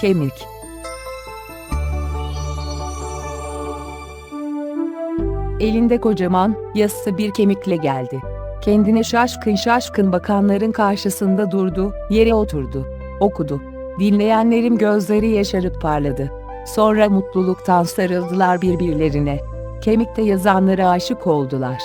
Kemik Elinde kocaman, yassı bir kemikle geldi. Kendine şaşkın şaşkın bakanların karşısında durdu, yere oturdu. Okudu. Dinleyenlerin gözleri yaşarıp parladı. Sonra mutluluktan sarıldılar birbirlerine. Kemikte yazanlara aşık oldular.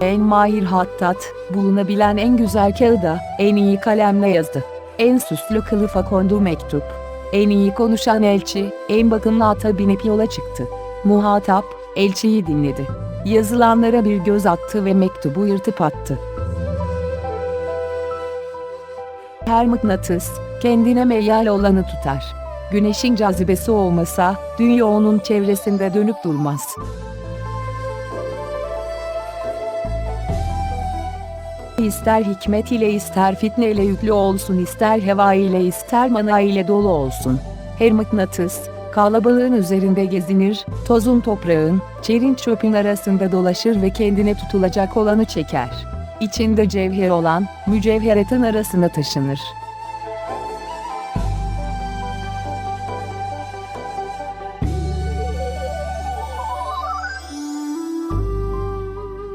En mahir hattat, bulunabilen en güzel kağıda, en iyi kalemle yazdı. En süslü kılıfa kondu mektup. En iyi konuşan elçi, en bakımlı ata binip yola çıktı. Muhatap, elçiyi dinledi. Yazılanlara bir göz attı ve mektubu yırtıp attı. Her mıknatıs, kendine meyyal olanı tutar. Güneşin cazibesi olmasa, dünya onun çevresinde dönüp durmaz. İster hikmet ile ister fitne ile yüklü olsun ister heva ile ister mana ile dolu olsun. Her mıknatıs, kalabalığın üzerinde gezinir, tozun toprağın, çerin çöpün arasında dolaşır ve kendine tutulacak olanı çeker. İçinde cevher olan, mücevheratın arasına taşınır.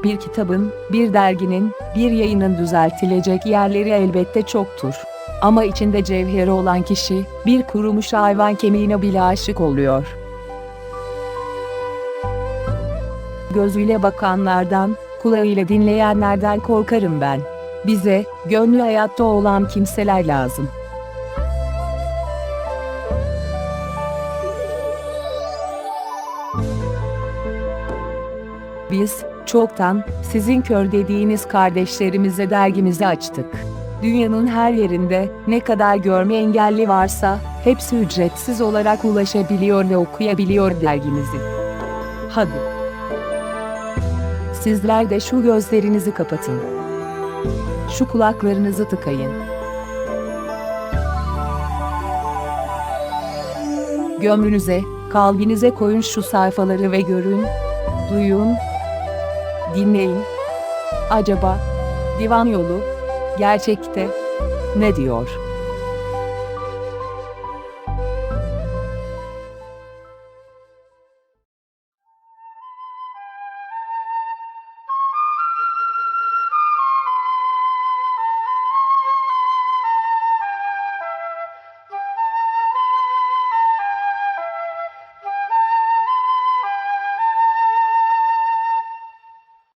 Bir kitabın, bir derginin, bir yayının düzeltilecek yerleri elbette çoktur. Ama içinde cevheri olan kişi, bir kurumuş hayvan kemiğine bile aşık oluyor. Gözüyle bakanlardan, kulağıyla dinleyenlerden korkarım ben. Bize, gönlü hayatta olan kimseler lazım. Biz, çoktan, sizin kör dediğiniz kardeşlerimize dergimizi açtık. Dünyanın her yerinde, ne kadar görme engelli varsa, hepsi ücretsiz olarak ulaşabiliyor ve okuyabiliyor dergimizi. Hadi. Sizler de şu gözlerinizi kapatın. Şu kulaklarınızı tıkayın. Gömrünüze, kalbinize koyun şu sayfaları ve görün, duyun, dinleyin. Acaba divan yolu gerçekte ne diyor?